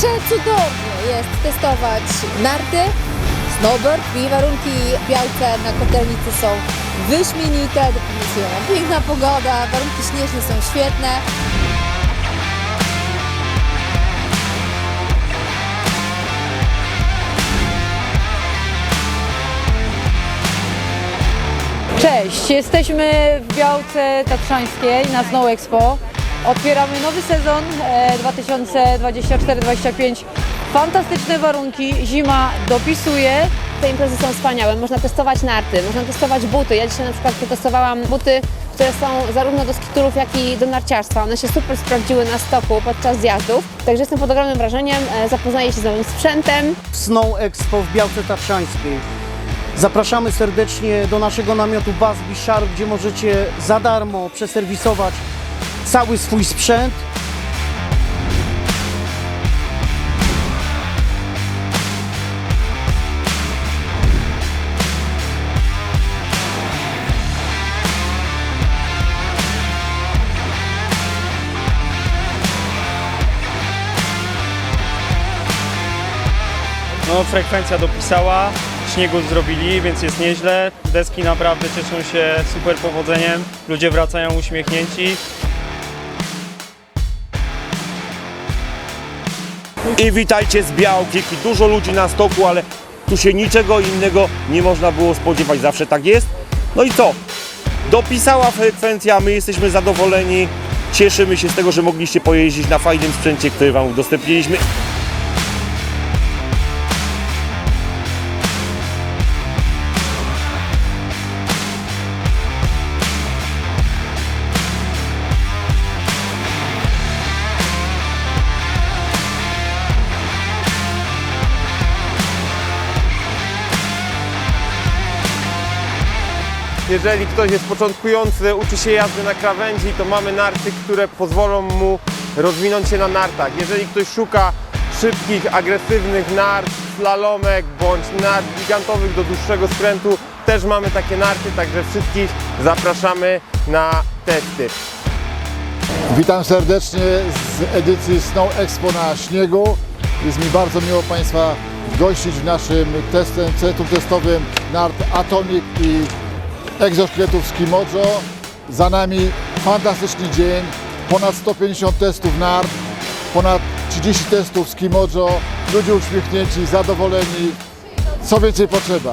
cudownie jest testować narty, snowboard i warunki w Białce na Kotelnicy są wyśmienite, piękna pogoda, warunki śnieżne są świetne. Cześć, jesteśmy w Białce Tatrzańskiej na Snow Expo. Otwieramy nowy sezon e, 2024-2025. Fantastyczne warunki, zima dopisuje. Te imprezy są wspaniałe, można testować narty, można testować buty. Ja dzisiaj na przykład przetestowałam buty, które są zarówno do skiturów, jak i do narciarstwa. One się super sprawdziły na stoku podczas zjazdów, także jestem pod ogromnym wrażeniem, e, zapoznaję się z nowym sprzętem. Snow Expo w Białce Tatrzańskiej. Zapraszamy serdecznie do naszego namiotu Bazbi Sharp, gdzie możecie za darmo przeserwisować cały swój sprzęt. No, frekwencja dopisała, śniegu zrobili, więc jest nieźle. Deski naprawdę cieszą się super powodzeniem, ludzie wracają uśmiechnięci. I witajcie z Białkiek i dużo ludzi na stoku, ale tu się niczego innego nie można było spodziewać, zawsze tak jest. No i co? Dopisała frekwencja, my jesteśmy zadowoleni, cieszymy się z tego, że mogliście pojeździć na fajnym sprzęcie, który Wam udostępniliśmy. Jeżeli ktoś jest początkujący, uczy się jazdy na krawędzi, to mamy narty, które pozwolą mu rozwinąć się na nartach. Jeżeli ktoś szuka szybkich, agresywnych nart, slalomek bądź nart gigantowych do dłuższego skrętu, też mamy takie narty, także wszystkich zapraszamy na testy. Witam serdecznie z edycji Snow Expo na śniegu. Jest mi bardzo miło Państwa gościć w naszym testem, centrum testowym nart Atomic i egzoszkieletów z Kimojo. Za nami fantastyczny dzień, ponad 150 testów nart, ponad 30 testów z Kimojo, ludzie uśmiechnięci, zadowoleni. Co więcej potrzeba?